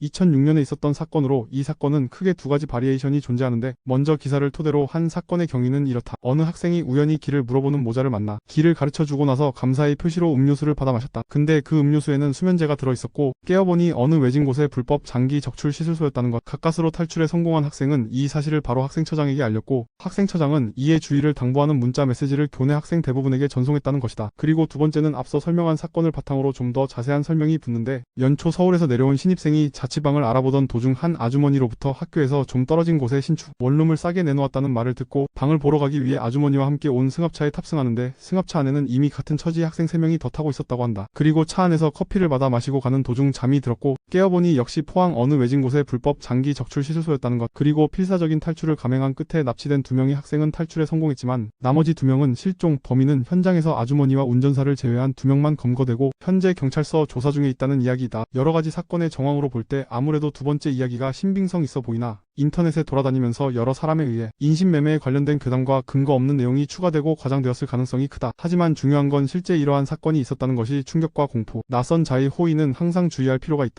2006년에 있었던 사건으로 이 사건은 크게 두 가지 바리에이션이 존재하는데 먼저 기사를 토대로 한 사건의 경위는 이렇다. 어느 학생이 우연히 길을 물어보는 모자를 만나 길을 가르쳐주고 나서 감사의 표시로 음료수를 받아 마셨다. 근데 그 음료수에는 수면제가 들어있었고 깨어보니 어느 외진 곳에 불법 장기 적출 시술소였다는 것. 가까스로 탈출에 성공한 학생은 이 사실을 바로 학생처장에게 알렸고 학생처장은 이에 주의를 당부하는 문자 메시지를 교내 학생 대부분에게 전송했다는 것이다. 그리고 두 번째는 앞서 설명한 사건을 바탕으로 좀 더 자세한 설명이 붙는데 연초 서울에서 내려온 신입생이 자 취방을 알아보던 도중 한 아주머니로부터 학교에서 좀 떨어진 곳에 신축 원룸을 싸게 내놓았다는 말을 듣고 방을 보러 가기 위해 아주머니와 함께 온 승합차에 탑승하는데 승합차 안에는 이미 같은 처지의 학생 3명이 더 타고 있었다고 한다. 그리고 차 안에서 커피를 받아 마시고 가는 도중 잠이 들었고 깨어보니 역시 포항 어느 외진 곳에 불법 장기 적출 시술소였다는 것. 그리고 필사적인 탈출을 감행한 끝에 납치된 두 명의 학생은 탈출에 성공했지만 나머지 두 명은 실종, 범인은 현장에서 아주머니와 운전사를 제외한 두 명만 검거되고 현재 경찰서 조사 중에 있다는 이야기이다. 여러 가지 사건의 정황으로 볼때 아무래도 두 번째 이야기가 신빙성 있어 보이나 인터넷에 돌아다니면서 여러 사람에 의해 인신매매에 관련된 괴담과 근거 없는 내용이 추가되고 과장되었을 가능성이 크다. 하지만 중요한 건 실제 이러한 사건이 있었다는 것이 충격과 공포, 낯선 자의 호의는 항상 주의할 필요가 있다.